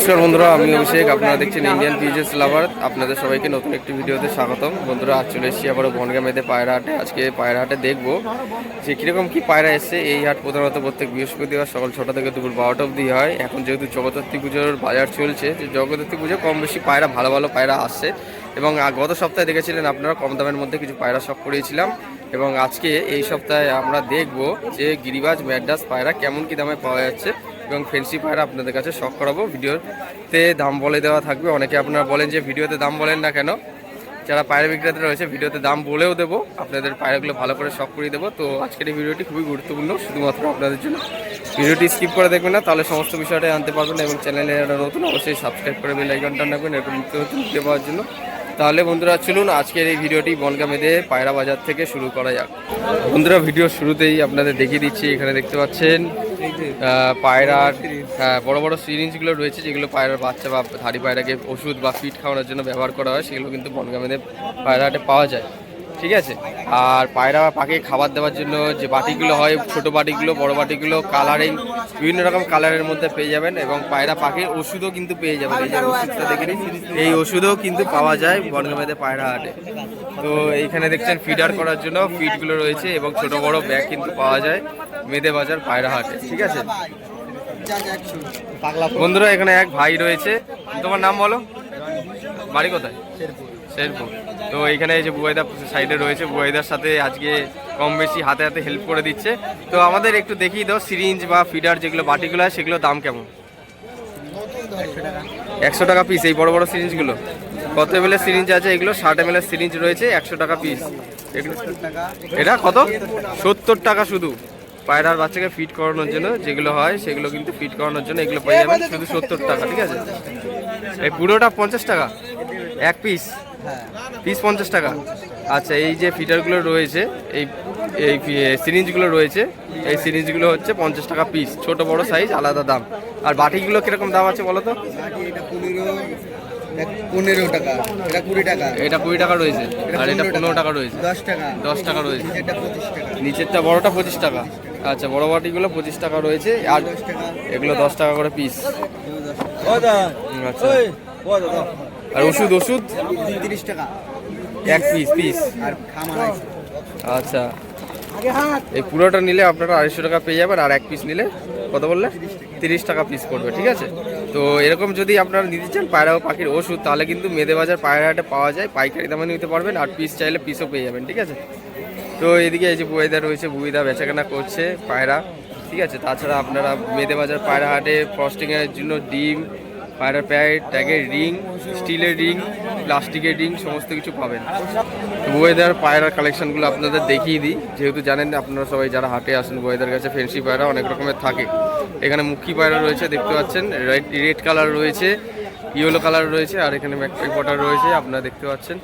নমস্কার বন্ধুরা, আমি অভিষেক। আপনারা দেখছেন ইন্ডিয়ান পিজেস লাভার আপনাদের সবাইকে নতুন একটি ভিডিওতে স্বাগতম। বন্ধুরা, আজ চলে এসেছি আবারও বনগামেতে পায়রা হাটে। আজকে পায়রা হাটে দেখব যে কীরকম কী পায়রা এসছে। এই হাট প্রধানত প্রত্যেক বৃহস্পতিবার সকাল ছটা থেকে দুপুর বারোটা অবধি হয়। এখন যেহেতু জগদ্ধাত্রী পুজোর বাজার চলছে, যে জগদ্ধাত্রী পুজো কম বেশি পায়রা, ভালো ভালো পায়রা আসছে। এবং গত সপ্তাহে দেখেছিলেন আপনারা, কম দামের মধ্যে কিছু পায়রা শখ করিয়েছিলাম। এবং আজকে এই সপ্তাহে আমরা দেখব যে গিরিবাজ, ম্যাডাস পায়রা কেমন কী দামে পাওয়া যাচ্ছে। এবং ফেন্সি পায়রা আপনাদের কাছে শখ করাবো। ভিডিওতে দাম বলে দেওয়া থাকবে। অনেকে আপনারা বলেন যে, ভিডিওতে দাম বলেন না কেন? যারা পায়রা বিক্রেতা রয়েছে, ভিডিওতে দাম বলেও দেবো। আপনাদের পায়রাগুলো ভালো করে শখ করিয়ে দেবো। তো আজকের এই ভিডিওটি খুবই গুরুত্বপূর্ণ, শুধুমাত্র আপনাদের জন্য। ভিডিওটি স্কিপ করে দেখবেন না, তাহলে সমস্ত বিষয়টাই আনতে পারবেন এবং চ্যানেলে নতুন, অবশ্যই সাবস্ক্রাইব করে বেল আইকনটা রাখবেন এরকম নিত্য নতুন ভিডিও পাওয়ার জন্য। তাহলে বন্ধুরা চলুন আজকের এই ভিডিওটি বনগামেদের পায়রা বাজার থেকে শুরু করা যাক। বন্ধুরা, ভিডিও শুরুতেই আপনাদের দেখিয়ে দিচ্ছি, এখানে দেখতে পাচ্ছেন পায়রার হ্যাঁ বড় বড় সিরিঞ্জগুলো রয়েছে যেগুলো পায়রার বাচ্চা বা ধাড়ি পায়রাকে ওষুধ বা ফিট খাওয়ানোর জন্য ব্যবহার করা হয়, সেগুলো কিন্তু বনগামেদের পায়রা হাটে পাওয়া যায়। ঠিক আছে? আর পায়রা পাখি খাবার দেওয়ার জন্য যে বাটিগুলো হয়, ছোট বাটিগুলো, বড় বাটিগুলো কালারিং বিভিন্ন রকম কালারের মধ্যে পেয়ে যাবেন এবং পায়রা পাখির ওষুধও কিন্তু পেয়ে যাবেন। এই যে ওষুধটা দেখে এই ওষুধও কিন্তু পাওয়া যায় বনগামেদে পায়রা হাটে। তো এইখানে দেখছেন ফিডার করার জন্য ফিডগুলো রয়েছে এবং ছোট বড় ব্যাগ কিন্তু পাওয়া যায় মেদে বাজার পায়রা হাটে, ঠিক আছে? বন্ধুরা, এখানে এক ভাই রয়েছে। তোমার নাম বলো? বাড়ি কোথায়? শেরপুর তো এইখানে এই যে বুয়াইদা সাইডে রয়েছে বুয়াইদার সাথে আজকে কম বেশি হাতে হাতে হেল্প করে দিচ্ছে। তো আমাদের একটু দেখিয়ে দাও সিরিঞ্জ বা ফিডার যেগুলো বাটিগুলো হয় সেগুলো দাম কেমন? একশো টাকা পিস এই বড় বড় সিরিঞ্জগুলো কত এম সিরিঞ্জ আছে এগুলো? ষাট এম সিরিঞ্জ রয়েছে, একশো টাকা পিস এটা কত? সত্তর টাকা শুধু। পায়রার বাচ্চাকে ফিট করানোর জন্য যেগুলো হয়, সেগুলো কিন্তু ফিট করানোর জন্য এগুলো পেয়ে যাবেন, শুধু সত্তর টাকা, ঠিক আছে? এই পুরোটা পঞ্চাশ টাকা, এক পিস পিস পঞ্চাশ টাকা। আচ্ছা এই যে ফিটারগুলো রয়েছে এই এই সিরিঞ্জগুলো রয়েছে এই সিরিঞ্জগুলো হচ্ছে পঞ্চাশ টাকা পিস ছোট বড় সাইজ আলাদা দাম। আর বাটিগুলো কীরকম দাম আছে বলো তো? পনেরো টাকা এটা কুড়ি টাকা। এটা কুড়ি টাকা রয়েছে আর এটা পনেরো টাকা রয়েছে। দশ টাকা। দশ টাকা রয়েছে। এটা পঁচিশ টাকা। নিচেরটা বড়টা পঁচিশ টাকা। আচ্ছা বড় বাটিগুলো পঁচিশ টাকা রয়েছে আর এগুলো দশ টাকা করে পিস আচ্ছা। আর ওষুধ ওষুধ? তিরিশ টাকা। এক পিস পিস আর আচ্ছা। এই পুরোটা নিলে আপনারা আড়াইশো টাকা পেয়ে যাবেন আর এক পিস নিলে কত বললে? তিরিশ টাকা পিস পড়বে ঠিক আছে? তো এরকম যদি আপনারা নিতে চান পায়রা ও পাখির ওষুধ তাহলে কিন্তু মেদে বাজার পায়রা হাটে পাওয়া যায়। পাইকারি দামে নিতে পারবেন আর পিস চাইলে পিসও পেয়ে যাবেন ঠিক আছে? তো এদিকে এই যে বুয়েদা রয়েছে বুয়েদা বেচাকেনা করছে পায়রা ঠিক আছে? তাছাড়া আপনারা মেদে বাজার পায়রা হাটে ফ্রস্টিংয়ের জন্য ডিম পায়রা প্যাড ট্যাগের রিং স্টিলের রিং প্লাস্টিকের রিং সমস্ত কিছু পাবেন। ওয়েদার পায়রার কালেকশনগুলো আপনাদের দেখিয়ে দিই। যেহেতু জানেন আপনারা সবাই যারা হাটে আসেন ওয়েদার কাছে ফেন্সি পায়রা অনেক রকমের থাকে। এখানে মুখী পায়রা রয়েছে, দেখতে পাচ্ছেন রেড রেড কালার রয়েছে ইয়েলো কালার রয়েছে, আর এখানে ম্যাকপ্যাক বটার রয়েছে, আপনারা দেখতে পাচ্ছেন।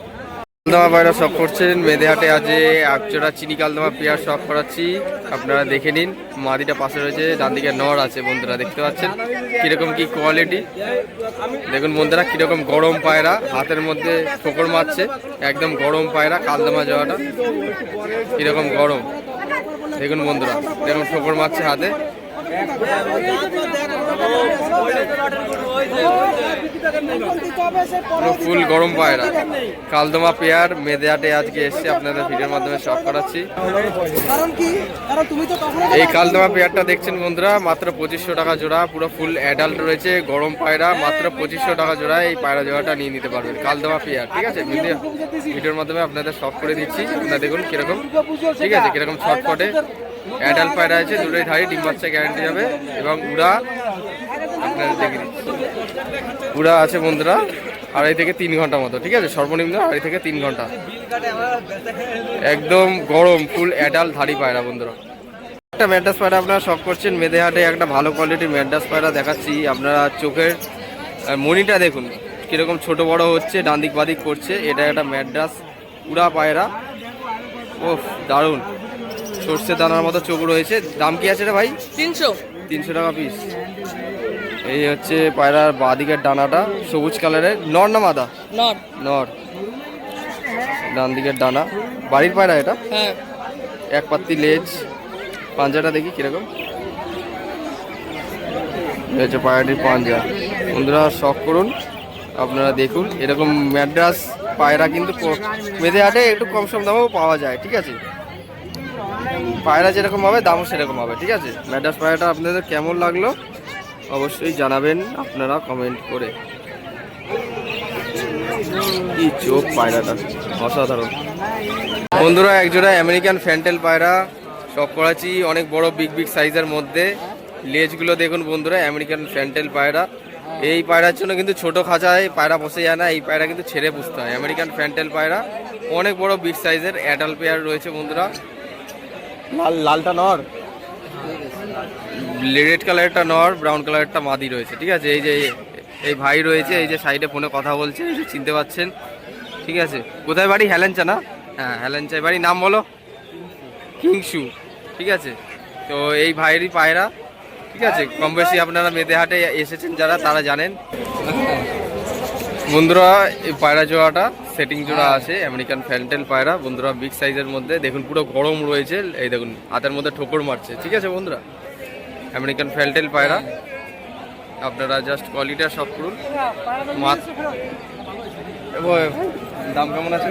কালদামা পায়রা শখ করছেন মেদে হাটে আজ একচোটা চিনি কালদামা পেয়ার শখ করাচ্ছি। আপনারা দেখে নিন মাদিটা পাশে রয়েছে ডান দিকে নর আছে বন্ধুরা, দেখতে পাচ্ছেন? কীরকম কি কোয়ালিটি দেখুন বন্ধুরা, কীরকম গরম পায়রা, হাতের মধ্যে ঠোকর মারছে, একদম গরম পায়রা, কালদামা যাওয়াটা কীরকম গরম। দেখুন বন্ধুরা দেখুন ঠোকর মারছে হাতে। ফুল গরম পায়রা কালদমা পেয়ার মেদে হাটে আজকে এসছে আপনাদের ভিডিওর মাধ্যমে শখ করাচ্ছি। এই কালদমা পেয়ারটা দেখছেন বন্ধুরা মাত্র পঁচিশশো টাকা জোড়া পুরো ফুল অ্যাডাল্ট রয়েছে গরম পায়রা মাত্র পঁচিশশো টাকা জোড়া এই পায়রা জোড়াটা নিয়ে নিতে পারবেন। কালদমা পেয়ার ঠিক আছে? ভিডিও ভিডিওর মাধ্যমে আপনাদের শখ করে দিচ্ছি। আপনারা দেখুন কীরকম। ঠিক আছে কীরকম ছটফটে অ্যাডাল্ট পায়রা আছে দুটোই ধারি ডিম বাচ্চা গ্যারান্টি হবে। এবং উড়া দেখে দিচ্ছি উড়া আছে বন্ধুরা আড়াই থেকে তিন ঘণ্টা মতো ঠিক আছে? সর্বনিম্ন আড়াই থেকে তিন ঘণ্টা। একদম গরম ফুল অ্যাডাল্ট ধারি পায়রা বন্ধুরা। একটা ম্যাড্রাস পায়রা আপনারা শখ করছেন মেদেহাটে একটা ভালো কোয়ালিটির ম্যাড্রাস পায়রা দেখাচ্ছি। আপনারা চোখের মনিটা দেখুন কীরকম ছোট বড় হচ্ছে ডান্দিক বাদিক করছে। এটা একটা ম্যাড্রাস উড়া পায়রা। ওফ দারুণ। সর্ষে দানার মতো চোখ রয়েছে। দাম কি আছে রে ভাই? তিনশো। তিনশো টাকা পিস এই হচ্ছে পায়রার বাদিকের ডানাটা সবুজ কালারের। নর না মাদা? নর। ডান দিকের ডানা। বাড়ির পায়রা এটা? হ্যাঁ। এক পাত্তি লেজ। পাঞ্জাটা দেখি কীরকম। এই হচ্ছে পায়রাটির পাঞ্জা। বন্ধুরা শখ করুন আপনারা দেখুন। এরকম ম্যাড্রাস পায়রা কিন্তু মেদে হাটে একটু কম সম দামেও পাওয়া যায় ঠিক আছে? পায়রা যেরকম হবে দামও সেরকম হবে ঠিক আছে? ম্যাড্রাস পায়রাটা আপনাদের কেমন লাগল? অবশ্যই জানাবেন আপনারা কমেন্ট করে। কি চোখ পায়রাটা অসাধারণ। বন্ধুরা একজোড়া আমেরিকান ফ্যান্টেল পায়রা, সব করাচ্ছি অনেক বড় বিগ বিগ সাইজের মধ্যে। লেজগুলো দেখুন বন্ধুরা আমেরিকান ফ্যান্টেল পায়রা। এই পায়রার জন্য কিন্তু ছোট খাঁচায় পায়রা বসে যায় না, এই পায়রা কিন্তু ছেড়ে পুষতে হয়। আমেরিকান ফ্যান্টেল পায়রা, অনেক বড় বিগ সাইজের অ্যাডাল পেয়ার রয়েছে বন্ধুরা। লাল, লালটা নর। রেড কালারটা নর ব্রাউন কালারটা মাদি রয়েছে ঠিক আছে? এই যে এই ভাই রয়েছে এই যে সাইডে ফোনে কথা বলছে এই যে চিনতে পাচ্ছেন ঠিক আছে? কোথায় বাড়ি? হেলেঞ্চা না? হ্যাঁ হেলেঞ্চায় বাড়ি। নাম বলো? কিংসু ঠিক আছে? তো এই ভাইয়েরই পায়রা ঠিক আছে? কম বেশি আপনারা মেদেহাটে এসেছেন যারা তারা জানেন। বন্ধুরা এই পায়রা জোড়াটা সেটিং জোড়া আছে আমেরিকান ফ্যান্টেল পায়রা। বন্ধুরা বিগ সাইজের মধ্যে দেখুন পুরো গরম রয়েছে। এই দেখুন হাতের মধ্যে ঠোকর মারছে ঠিক আছে বন্ধুরা? আমেরিকান ফ্যান্টেল পায়রা। আপনারা জাস্ট কোয়ালিটা সব করুন। দাম কেমন আছে?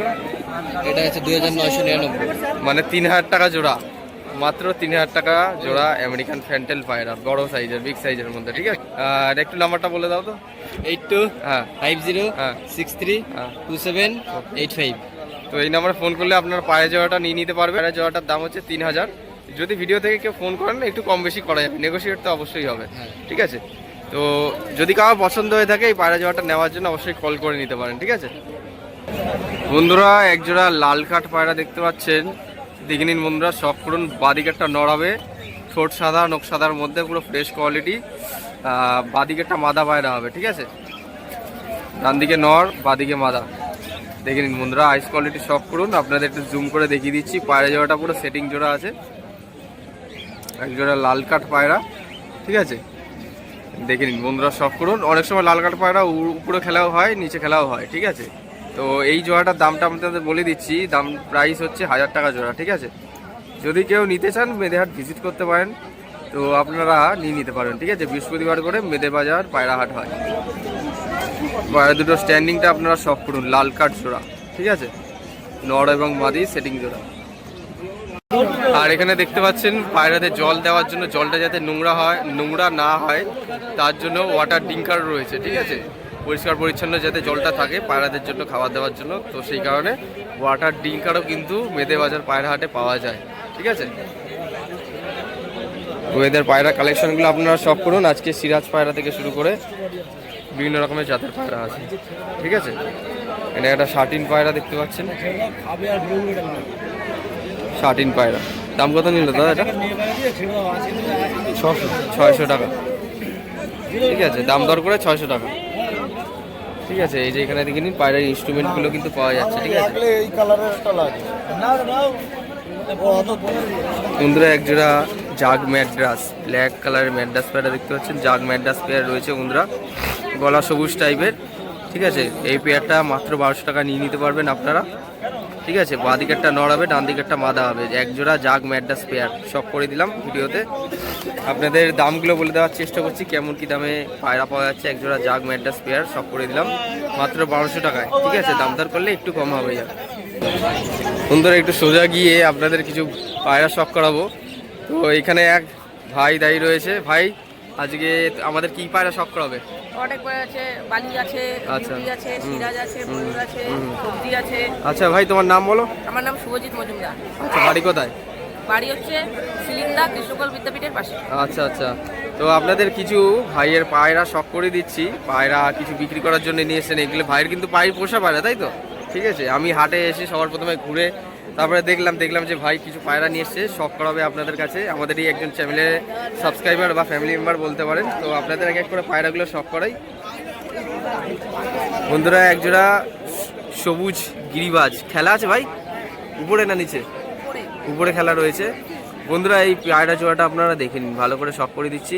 এটা আছে দুই হাজার নয়শো নিরানব্বই। মানে তিন হাজার টাকা জোড়া। মাত্র তিন হাজার টাকা জোড়া আমেরিকান ফ্যান্টেল পায়রা। বড় সাইজের বিগ সাইজের মধ্যে ঠিক আছে? আর একটু নাম্বারটা বলে দাও তো। এইট টু হ্যাঁ। ফাইভ জিরো হ্যাঁ। সিক্স থ্রি হ্যাঁ। Two seven eight five. তো এই নাম্বারে ফোন করলে আপনার পায়ে জোড়াটা নিয়ে নিতে পারবে পায়ে জোড়াটার দাম হচ্ছে তিন হাজার। যদি ভিডিও থেকে কেউ ফোন করেন একটু কম বেশি করা যাবে। নেগোসিয়েট তো অবশ্যই হবে। হ্যাঁ। ঠিক আছে? তো যদি কারও পছন্দ হয়ে থাকে এই পায়রা জোড়াটা নেওয়ার জন্য অবশ্যই কল করে নিতে পারেন ঠিক আছে? বন্ধুরা একজোড়া লাল কাঠ পায়রা দেখতে পাচ্ছেন। দেখে নিন বন্ধুরা শখ করুন বাদিকেরটা নড়াবে। ঠোঁট সাদা নখ সাদার মধ্যে পুরো ফ্রেশ কোয়ালিটি বাদিকেরটা মাদা পায়রা হবে ঠিক আছে? ডান দিকে নর বাদিকে মাদা। দেখে নিন বন্ধুরা আইস কোয়ালিটি শখ করুন আপনাদের একটু জুম করে দেখিয়ে দিচ্ছি। পায়রা জোড়াটা পুরো সেটিং জোড়া আছে। এক জোড়া লাল কাঠ পায়রা, ঠিক আছে? দেখে নিন, বন্ধুরা শখ করুন। অনেক সময় লাল কাঠ পায়রা উপরে খেলাও হয়, নিচে খেলাও হয়, ঠিক আছে? তো এই জোড়াটার দামটা আপনাদের বলে দিচ্ছি, দাম প্রাইস হচ্ছে হাজার টাকা জোড়া, ঠিক আছে? যদি কেউ নিতে চান, মেদেহাট ভিজিট করতে পারেন। তো আপনারা নিয়ে নিতে পারেন, ঠিক আছে? বৃহস্পতিবার করে মেদে বাজার পায়রাহাট হয়। পায়রা দুটো স্ট্যান্ডিংটা আপনারা শখ করুন, লাল কাঠ জোড়া, ঠিক আছে? নর এবং মাদি সেটিং জোড়া। আর এখানে দেখতে পাচ্ছেন পায়রাদের জল দেওয়ার জন্য জলটা যাতে নোংরা হয়, নোংরা না হয়, তার জন্য ওয়াটার ডিঙ্কার রয়েছে, ঠিক আছে? পরিষ্কার পরিচ্ছন্ন যাতে জলটা থাকে পায়রাদের জন্য, খাবার দেওয়ার জন্য। তো সেই কারণে ওয়াটার ডিঙ্কারও কিন্তু মেদে বাজার পায়রা হাটে পাওয়া যায়, ঠিক আছে? তো এদের পায়রা কালেকশনগুলো আপনারা সব করুন। আজকে সিরাজ পায়রা থেকে শুরু করে বিভিন্ন রকমের জাতের পায়রা আছে, ঠিক আছে? এটা একটা শার্টিন পায়রা দেখতে পাচ্ছেন। শার্টিন পায়রা। দাম কত নিল দাদা এটা? ছয়শো টাকা। ঠিক আছে দাম দর করে ছয়শো টাকা। ঠিক আছে এই যে এখানে দেখে নিন পায়রার ইনস্ট্রুমেন্টগুলো কিন্তু পাওয়া যাচ্ছে ঠিক আছে। এই কালারের একটা লাগে। বন্ধুরা জাগ ম্যাড্রাস ব্ল্যাক কালারের ম্যাড্রাস পেয়ারা দেখতে পাচ্ছেন। জাগ ম্যাড্রাস পেয়ার রয়েছে বন্ধুরা গলা সবুজ টাইপের ঠিক আছে এই পেয়ারটা মাত্র বারোশো টাকা নিয়ে নিতে পারবেন আপনারা। ঠিক আছে, বাঁ দিকেরটা নড় হবে, ডান দিকেরটা মাদা হবে। এক জোড়া জাগ ম্যাড্রাস পেয়ার সব করে দিলাম ভিডিওতে। আপনাদের দামগুলো বলে দেওয়ার চেষ্টা করছি, কেমন কি দামে পায়রা পাওয়া যাচ্ছে, এক জোড়া জাগ ম্যাড্রাস পেয়ার সব করে দিলাম। মাত্র বারোশো টাকায়, ঠিক আছে, দাম দর করলে একটু কম হবে। যা বন্ধুরা একটু সোজা গিয়ে আপনাদের কিছু পায়রা শখ করাবো। তো এখানে এক ভাই দায়ী রয়েছে। ভাই, আজকে আমাদের কি পায়রা শখ করাবে? অনেক আছে বালি আছে আচ্ছা। বিউটি আছে সিরাজ আছে ময়ূর আছে সবজি আছে। আচ্ছা ভাই তোমার নাম বলো? আমার নাম শুভজিৎ মজুমদার। আচ্ছা বাড়ি কোথায়? বাড়ি হচ্ছে সিলিন্দা কৃষ্ণকল বিদ্যাপীঠের পাশে। আচ্ছা আচ্ছা। তো আপনাদের কিছু ভাইয়ের পায়রা শখ করে দিচ্ছি। পায়রা কিছু বিক্রি করার জন্য নিয়ে এসেছেন। এগুলো ভাইয়ের কিন্তু পায়ের পোষা পায়রা তাই তো? ঠিক আছে আমি হাটে এসে সবার প্রথমে ঘুরে তারপরে দেখলাম দেখলাম যে ভাই কিছু পায়রা নিয়ে এসছে, শখ করাবে আপনাদের কাছে। আমাদেরই একজন চ্যানেলের সাবস্ক্রাইবার বা ফ্যামিলি মেম্বার বলতে পারেন। তো আপনাদের এক এক করে পায়রাগুলো শখ করাই। বন্ধুরা একজোড়া সবুজ গিরিবাজ। খেলা আছে ভাই? উপরে না নিচে? উপরে খেলা রয়েছে। বন্ধুরা, এই পায়রা জোড়াটা আপনারা দেখে নিন। ভালো করে শখ করে দিচ্ছি।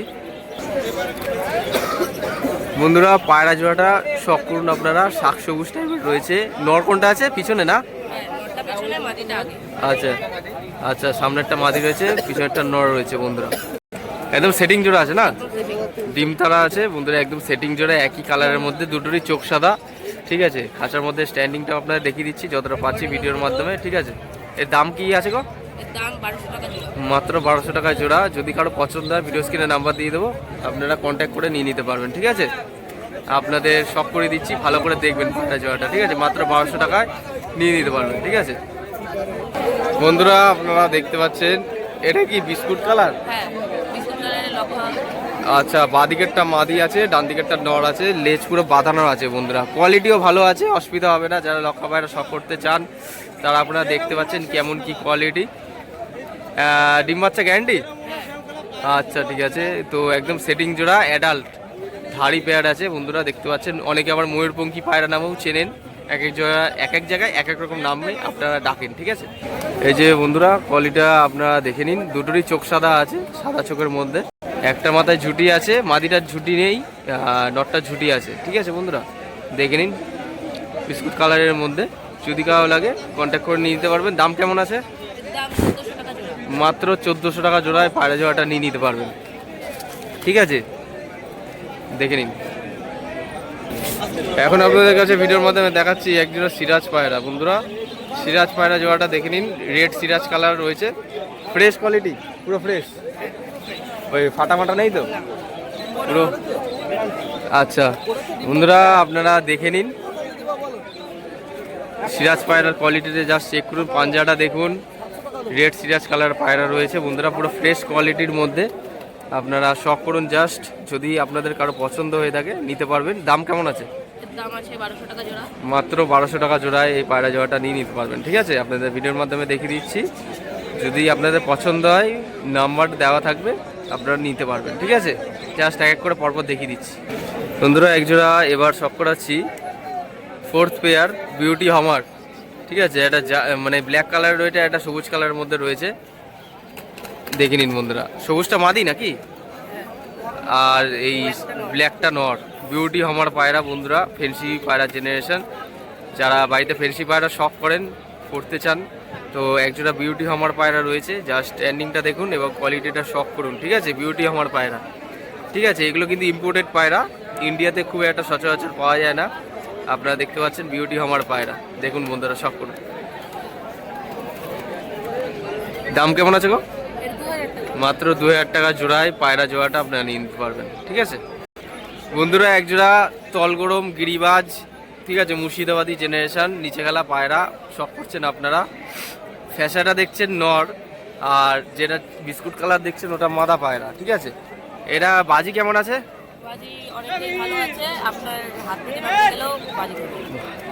বন্ধুরা, পায়রা জোড়াটা শখ করুন আপনারা। শাক সবুজ টাইপের রয়েছে। নর কোনটা আছে? পিছনে না? আচ্ছা আচ্ছা সামনেরটা মাদি রয়েছে পিছনেরটা নর রয়েছে বন্ধুরা। একদম সেটিং জোড়া আছে না? ডিম তারা আছে বন্ধুরা একদম সেটিং জোড়া একই কালারের মধ্যে দুটোরই চোখ সাদা ঠিক আছে? খাঁচার মধ্যে স্ট্যান্ডিংটা আপনাদের দেখিয়ে দিচ্ছি যতটা পাচ্ছি ভিডিওর মাধ্যমে ঠিক আছে? এর দাম কি আছে গো? এর বারোশো টাকা জোড়া। মাত্র বারোশো টাকায় জোড়া। যদি কারও পছন্দ হয় ভিডিও স্ক্রিনে নাম্বার দিয়ে দেবো আপনারা কন্ট্যাক্ট করে নিয়ে নিতে পারবেন ঠিক আছে? আপনাদের সব করে দিচ্ছি ভালো করে দেখবেন পায়রা জোড়াটা ঠিক আছে? মাত্র বারোশো টাকায়। নিয়ে নিতে পারবেন ঠিক আছে? বন্ধুরা আপনারা দেখতে পাচ্ছেন এটা কি বিস্কুট কালার? হ্যাঁ লক্ষ্য আচ্ছা বাঁ দিকেরটা মাদি আছে ডান দিকেরটা নর আছে লেজ পুরো বাঁধানো আছে বন্ধুরা। কোয়ালিটিও ভালো আছে অসুবিধা হবে না যারা লক্ষা পায়রা শখ করতে চান তারা আপনারা দেখতে পাচ্ছেন কেমন কি কোয়ালিটি ডিম বাচ্চা গ্যারান্টি আচ্ছা ঠিক আছে। তো একদম সেটিং জোড়া অ্যাডাল্ট ধাড়ি পেয়ার আছে বন্ধুরা দেখতে পাচ্ছেন। অনেকে আবার ময়ূরপঙ্খী পায়রা নামেও চেনেন। এক এক জায়গা এক এক জায়গায় এক এক রকম নামে আপনারা ডাকেন ঠিক আছে? এই যে বন্ধুরা কোয়ালিটা আপনারা দেখে নিন। দুটোরই চোখ সাদা আছে সাদা চোখের মধ্যে। একটা মাথায় ঝুটি আছে মাদিটার ঝুটি নেই নটটার ঝুটি আছে ঠিক আছে বন্ধুরা? দেখে নিন বিস্কুট কালারের মধ্যে। যদি কারও লাগে কন্ট্যাক্ট করে নিয়ে নিতে পারবেন। দাম কেমন আছে? মাত্র চোদ্দোশো টাকা জোড়ায় পায়রা জোড়াটা নিয়ে নিতে পারবেন। ঠিক আছে? দেখে নিন। এখন আপনাদের কাছে ভিডিওর মাধ্যমে দেখাচ্ছি একজোড়া সিরাজ পায়রা। বন্ধুরা, সিরাজ পায়রা জোড়াটা দেখে নিন। রেড সিরাজ কালার রয়েছে। ফ্রেশ কোয়ালিটি পুরো ফ্রেশ ওই ফাটা ফাটা নেই তো? পুরো? আচ্ছা বন্ধুরা, আপনারা দেখে নিন। সিরাজ পায়রার কোয়ালিটিতে জাস্ট চেক করুন। পাঞ্জাটা দেখুন। রেড সিরাজ কালার পায়রা রয়েছে। বন্ধুরা, পুরো ফ্রেশ কোয়ালিটির মধ্যে। আপনারা শখ করুন জাস্ট যদি আপনাদের কারও পছন্দ হয়ে থাকে নিতে পারবেন। দাম কেমন আছে? এর দাম আছে বারোশো টাকা জোড়া। মাত্র বারোশো টাকা জোড়ায় এই পায়রা জোড়াটা নিয়ে নিতে পারবেন ঠিক আছে? আপনাদের ভিডিওর মাধ্যমে দেখিয়ে দিচ্ছি। যদি আপনাদের পছন্দ হয় নাম্বার দেওয়া থাকবে আপনারা নিতে পারবেন ঠিক আছে? জাস্ট এক এক করে পরপর দেখিয়ে দিচ্ছি। বন্ধুরা এক জোড়া এবার শখ করাচ্ছি। ফোর্থ পেয়ার বিউটি হমার ঠিক আছে? এটা মানে ব্ল্যাক কালার রয়েছে একটা সবুজ কালারের মধ্যে রয়েছে। দেখে নিন বন্ধুরা। সবুজটা মাদি নাকি? আর এই ব্ল্যাকটা নর। বিউটি হমার পায়রা বন্ধুরা ফেন্সি পায়রা জেনারেশন যারা বাড়িতে ফেন্সি পায়রা শখ করেন, করতে চান, তো একজোড়া বিউটি হমার পায়রা রয়েছে। জাস্ট এন্ডিংটা দেখুন এবং কোয়ালিটিটা শখ করুন, ঠিক আছে? বিউটি হমার পায়রা। ঠিক আছে, এগুলো কিন্তু ইম্পোর্টেড পায়রা। ইন্ডিয়াতে খুব একটা সচরাচর পাওয়া যায় না। আপনারা দেখতে পাচ্ছেন বিউটি হমার পায়রা। দেখুন বন্ধুরা শখ করুন। দাম কেমন আছে গো? মাত্র দু হাজার টাকা জোড়ায় পায়রা জোড়াটা আপনারা নিয়ে নিতে পারবেন ঠিক আছে? বন্ধুরা এক জোড়া তলগরম গিরিবাজ ঠিক আছে মুর্শিদাবাদী জেনারেশন নিচে গেলা পায়রা শখ করছেন আপনারা। ফ্যাশাটা দেখছেন নর আর যেটা বিস্কুট কালার দেখছেন ওটা মাদা পায়রা ঠিক আছে? এটা বাজি কেমন আছে?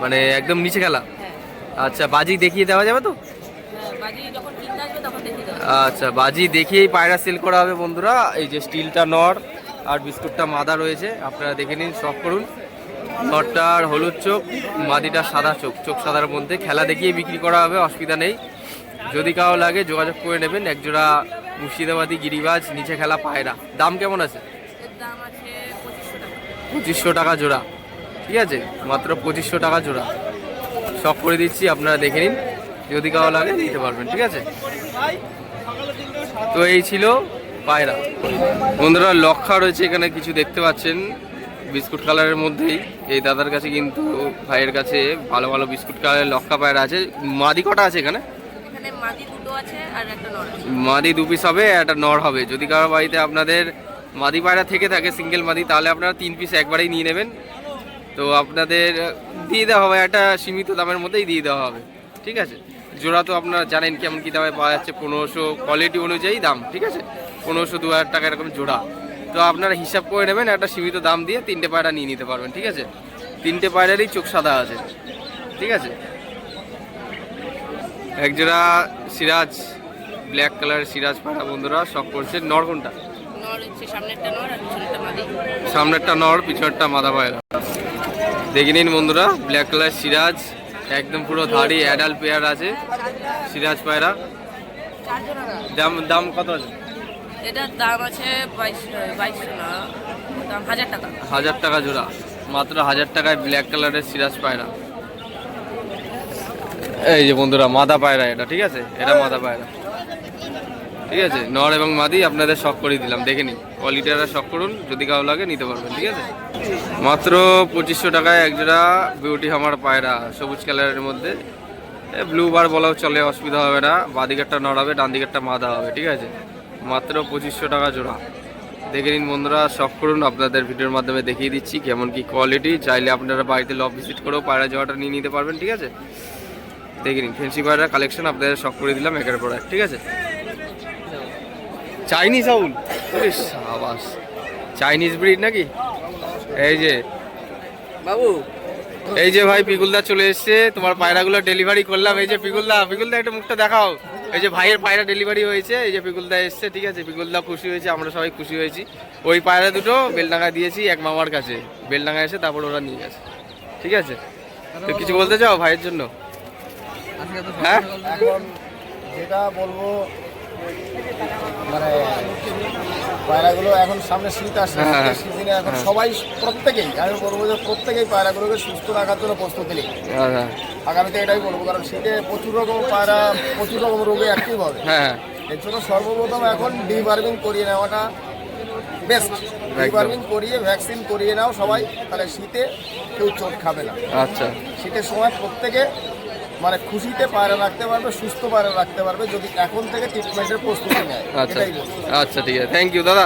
মানে একদম নিচে খেলা হ্যাঁ। আচ্ছা বাজি দেখিয়ে দেওয়া যাবে তো? আচ্ছা বাজি দেখিয়েই পায়রা সেল করা হবে বন্ধুরা। এই যে স্টিলটা নর আর বিস্কুটটা মাদা রয়েছে, আপনারা দেখে নিন শখ করুন। নরটার হলুদ চোখ, মাদিটা সাদা চোখ চোখ সাদার মধ্যে। খেলা দেখিয়ে বিক্রি করা হবে, অসুবিধা নেই। যদি কারও লাগে যোগাযোগ করে নেবেন, একজোড়া মুর্শিদাবাদী গিরিবাজ, নিচে খেলা পায়রা। দাম কেমন আছে? পঁচিশশো টাকা জোড়া। ঠিক আছে? মাত্র পঁচিশশো টাকা জোড়া। সব করে দিচ্ছি, আপনারা দেখে নিন। যদি কারও লাগে দিতে পারবেন ঠিক আছে? তো এই ছিল পায়রা। বন্ধুরা লক্ষা রয়েছে এখানে কিছু দেখতে পাচ্ছেন। বিস্কুট কালারের মধ্যেই। এই দাদার কাছে কিন্তু ভাইয়ের কাছে ভালো ভালো বিস্কুট কালারের লক্ষা পায়রা আছে। মাদি কটা আছে এখানে? মাদি দু পিস হবে একটা নর হবে। যদি কারও বাড়িতে আপনাদের মাদি পায়রা থেকে থাকে সিঙ্গেল মাদি তাহলে আপনারা তিন পিস একবারেই নিয়ে নেবেন। তো আপনাদের দিয়ে দেওয়া হবে একটা সীমিত দামের মধ্যেই দিয়ে দেওয়া হবে। ঠিক আছে? জোড়া তো আপনারা জানেন কেমন কী দামে পাওয়া যাচ্ছে পনেরোশো কোয়ালিটি অনুযায়ী দাম ঠিক আছে? পনেরোশো দু হাজার টাকা এরকম জোড়া। তো আপনারা হিসাব করে নেবেন একটা সীমিত দাম দিয়ে তিনটে পায়রা নিয়ে নিতে পারবেন ঠিক আছে? তিনটে পায়রারই চোখ সাদা আছে ঠিক আছে? একজোড়া সিরাজ ব্ল্যাক কালারের সিরাজ পায়রা বন্ধুরা শখ করছে নর কোনটা? সামনেরটা নর পিছনেরটা মাদা। পায়রা। দেখে নিন বন্ধুরা ব্ল্যাক কালার সিরাজ একদম পুরো ধাড়ি অ্যাডাল পেয়ার আছে। সিরাজ পায়রা। দাম দাম কত আছে? এটার দাম আছে বাইশ বাইশশো না দাম হাজার টাকা। হাজার টাকা জোড়া। মাত্র হাজার টাকায় ব্ল্যাক কালারের সিরাজ পায়রা। এই যে বন্ধুরা মাদা পায়রা এটা ঠিক আছে? এটা মাদা পায়রা। ঠিক আছে? নর এবং মাদি আপনাদের শখ করে দিলাম। দেখে নিন। কোয়ালিটিটা শখ করুন, যদি কারও লাগে নিতে পারবেন, ঠিক আছে? মাত্র পঁচিশশো টাকায় একজোড়া বিউটি হামার পায়রা, সবুজ কালারের মধ্যে। ব্লু বার বলাও চলে, অসুবিধা হবে না। বাঁ দিকেরটা নড় হবে ডান দিকেরটা মাদা হবে, ঠিক আছে? মাত্র পঁচিশশো টাকা জোড়া। দেখে নিন বন্ধুরা, শখ করুন, আপনাদের ভিডিওর মাধ্যমে দেখিয়ে দিচ্ছি কেমন কি কোয়ালিটি চাইলে আপনারা বাড়িতে লব ভিজিট করেও পায়রা জোড়াটা নিয়ে নিতে পারবেন, ঠিক আছে? দেখে নিন ফেন্সি পায়রা কালেকশন আপনাদের শখ করে দিলাম একের পর ঠিক আছে? চাইনিজ আউল ওরে সাবাস। চাইনিজ ব্রিড নাকি? এই যে। বাবু। এই যে ভাই পিকুলদা চলে এসেছে। তোমার পায়রাগুলো ডেলিভারি করলাম। এই যে পিকুলদা পিকুলদা একটু মুখটা দেখাও। এই যে ভাইয়ের পায়রা ডেলিভারি হয়েছে। এই যে পিকুলদা এসছে ঠিক আছে? পিকুলদা খুশি হয়েছে আমরা সবাই খুশি হয়েছি। ওই পায়রা দুটো বেলডাঙ্গা দিয়েছি এক মামার কাছে। বেলডাঙ্গা এসে তারপর ওরা নিয়ে গেছে। ঠিক আছে? তো কিছু বলতে চাও ভাইয়ের জন্য? হ্যাঁ? যেটা বলব মানে পায়রাগুলো এখন সামনে শীত আসছে হ্যাঁ, শীতের সিজনে এখন হ্যাঁ। সবাই প্রত্যেকেই আমি বলব যে প্রত্যেকেই পায়রাগুলোকে সুস্থ রাখার জন্য প্রস্তুতি নেই হ্যাঁ আগামীতে এটাই বলব কারণ শীতে প্রচুর রকম পায়রা প্রচুর রকম রোগে অ্যাক্টিভ হবে। হ্যাঁ। এর জন্য সর্বপ্রথম এখন ডিবার্মিং করিয়ে নেওয়াটা বেস্ট ডিবার্মিং করিয়ে ভ্যাকসিন করিয়ে নাও সবাই তাহলে শীতে কেউ চোট খাবে না। আচ্ছা। শীতের সময় প্রত্যেকে মানে খুশিতে পায়রা রাখতে পারবে সুস্থ পায়রা রাখতে পারবে যদি এখন থেকে ট্রিটমেন্টের প্রস্তুতি নেয় আচ্ছা আচ্ছা ঠিক আছে থ্যাংক ইউ দাদা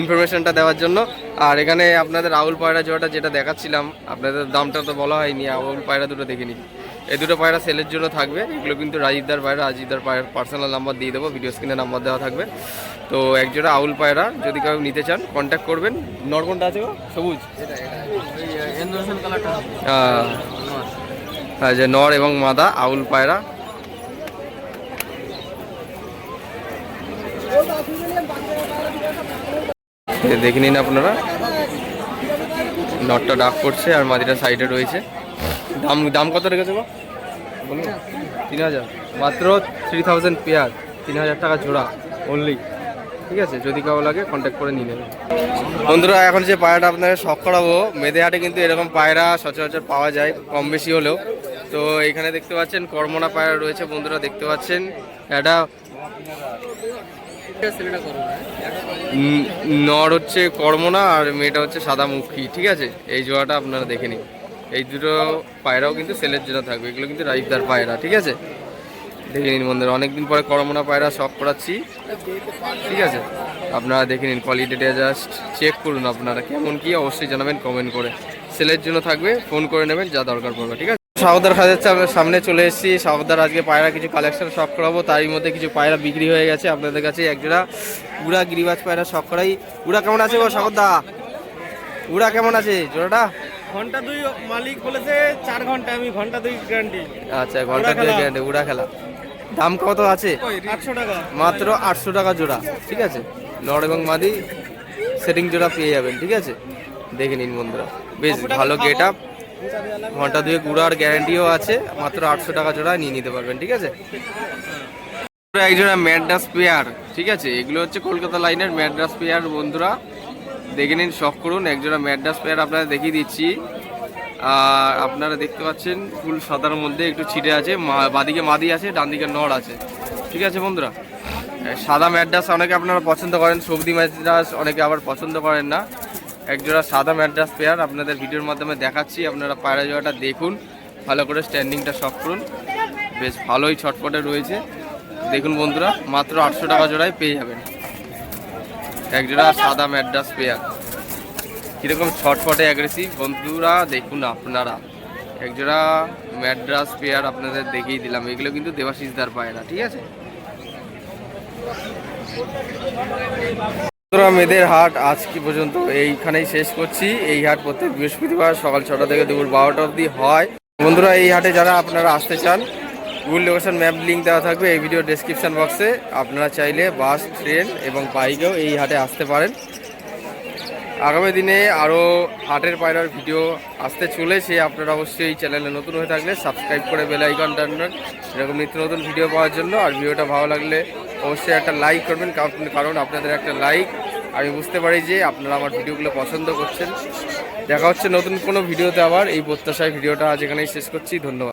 ইনফরমেশনটা দেওয়ার জন্য আর এখানে আপনাদের আউল পায়রা জোড়াটা যেটা দেখাচ্ছিলাম আপনাদের দামটা তো বলা হয়নি আউল পায়রা দুটো দেখে নিন এই দুটো পায়রা সেলের জন্য থাকবে এগুলো কিন্তু রাজীবদার পায়রা রাজীবদার পায়রা পার্সোনাল নাম্বার দিয়ে দেবো ভিডিও স্ক্রিনে নাম্বার দেওয়া থাকবে তো একজোড়া আউল পায়রা যদি কেউ নিতে চান কন্ট্যাক্ট করবেন নরকনটা আছে? সবুজ হ্যাঁ যে নর এবং মাদা, আউল পায়রা। দেখে নিন আপনারা। নটটা ডাক করছে আর মাদিটা সাইডে রয়েছে। দাম দাম কত রেখেছে গো? বলুন। তিন হাজার। মাত্র থ্রি থাউজেন্ড পেয়ার তিন হাজার টাকা জোড়া অনলি ঠিক আছে? যদি কাউ লাগে কন্ট্যাক্ট করে নিয়ে নেবে বন্ধুরা, এখন যে পায়রাটা আপনাকে শখ করাবো, মেদে হাটে কিন্তু এরকম পায়রা সচরাচর পাওয়া যায়, কম বেশি হলেও। তো এখানে দেখতে পাচ্ছেন, কর্মনা পায়রা রয়েছে বন্ধুরা, দেখতে পাচ্ছেন। এটা নর হচ্ছে কর্মনা আর মেয়েটা হচ্ছে সাদামুখী, ঠিক আছে? এই জোড়াটা আপনারা দেখে নিন। এই দুটো পায়রাও কিন্তু সেলের জন্য থাকবে, এগুলো কিন্তু রাইফদার পায়রা, ঠিক আছে? দেখে নিন বন্ধুরা, অনেকদিন পরে করমনা পায়রা শখ করাচ্ছি, ঠিক আছে? আপনারা দেখে নিন কোয়ালিটিটা জাস্ট চেক করুন আপনারা, কেমন কি, অবশ্যই জানাবেন কমেন্ট করে। সেলের জন্য থাকবে ফোন করে নেবেন, যা দরকার পড়বে, ঠিক আছে? সাগদার খাদের চা- সামনে চলে এসেছি। সাগদার আজকে পায়রা কিছু কালেকশন শখ করাবো তারই মধ্যে কিছু পায়রা বিক্রি হয়ে গেছে। আপনাদের কাছে একজোড়া উড়া গিরিবাজ পায়রা শখ করাই। উড়া কেমন আছে গো সাগরদা উড়া কেমন আছে জোড়াটা? ঘণ্টা দুই মালিক বলেছে চার ঘণ্টা আমি ঘণ্টা দুই গ্যারান্টি আচ্ছা ঘণ্টা দুই গ্যারান্টি উড়া খেলা। দাম কত আছে? আটশো টাকা। মাত্র আটশো টাকা জোড়া ঠিক আছে? নর এবং মাদি সেটিং জোড়া পেয়ে যাবেন ঠিক আছে? দেখে নিন বন্ধুরা। বেশ ভালো গেট আপ ঘণ্টা দুয়ে গুড়ার গ্যারান্টিও আছে, মাত্র আটশো টাকা জোড়া নিয়ে নিতে পারবেন, ঠিক আছে? একজোড়া ম্যাড্রাস পেয়ার, ঠিক আছে? এগুলো হচ্ছে কলকাতা লাইনের ম্যাড্রাস পেয়ার, বন্ধুরা। দেখে নিন, শখ করুন, একজোড়া ম্যাড্রাস পেয়ার আপনারা দেখিয়ে দিচ্ছি। আর আপনারা দেখতে পাচ্ছেন, ফুল সাদার মধ্যে একটু ছিটে আছে বাদিকে মাদি আছে ডান দিকে নড় আছে, ঠিক আছে, বন্ধুরা? সাদা ম্যাড্রাস অনেকে আপনারা পছন্দ করেন, সবজি ম্যাড্রাস অনেকে আবার পছন্দ করেন না। একজোড়া সাদা ম্যাড্রাস পেয়ার আপনাদের ভিডিওর মাধ্যমে দেখাচ্ছি। আপনারা পায়রা জোড়াটা দেখুন, ভালো করে স্ট্যান্ডিংটা শখ করুন। বেশ ভালোই ছটপটে রয়েছে। দেখুন বন্ধুরা, মাত্র আটশো টাকা জোড়ায় পেয়ে যাবেন। একজোড়া সাদা ম্যাড্রাস পেয়ার। কীরকম ছটফটে অ্যাগ্রেসিভ বন্ধুরা, দেখুন আপনারা। একজোড়া ম্যাড্রাস পেয়ার আপনাদের দেখিয়ে দিলাম। এগুলো কিন্তু দেবাশিসদার পায়রা, ঠিক আছে? বন্ধুরা মেয়েদের হাট আজ কি পর্যন্ত এইখানেই শেষ করছি। এই হাট প্রত্যেক বৃহস্পতিবার সকাল ছটা থেকে দুপুর বারোটা অবধি হয়। বন্ধুরা, এই হাটে যারা আপনারা আসতে চান গুগল লোকেশন ম্যাপ লিঙ্ক দেওয়া থাকবে এই ভিডিও ডেসক্রিপশন বক্সে আপনারা চাইলে বাস, ট্রেন এবং বাইকেও এই হাটে আসতে পারেন। আগামী দিনে আরও হাটের পায়রার ভিডিও আসতে চলেছে। আপনারা অবশ্যই এই চ্যানেলে নতুন হয়ে থাকলে সাবস্ক্রাইব করে বেল আইকন টানবেন। এরকম নিত্য নতুন ভিডিও পাওয়ার জন্য। আর ভিডিওটা ভালো লাগলে অবশ্যই একটা লাইক করবেন, কারণ- আপনাদের একটা লাইক আমি বুঝতে পারি যে আপনারা আমার ভিডিওগুলো পছন্দ করছেন। দেখা হচ্ছে নতুন কোনো ভিডিওতে আবার। এই প্রত্যাশায় ভিডিওটা আজ এখানেই শেষ করছি। ধন্যবাদ।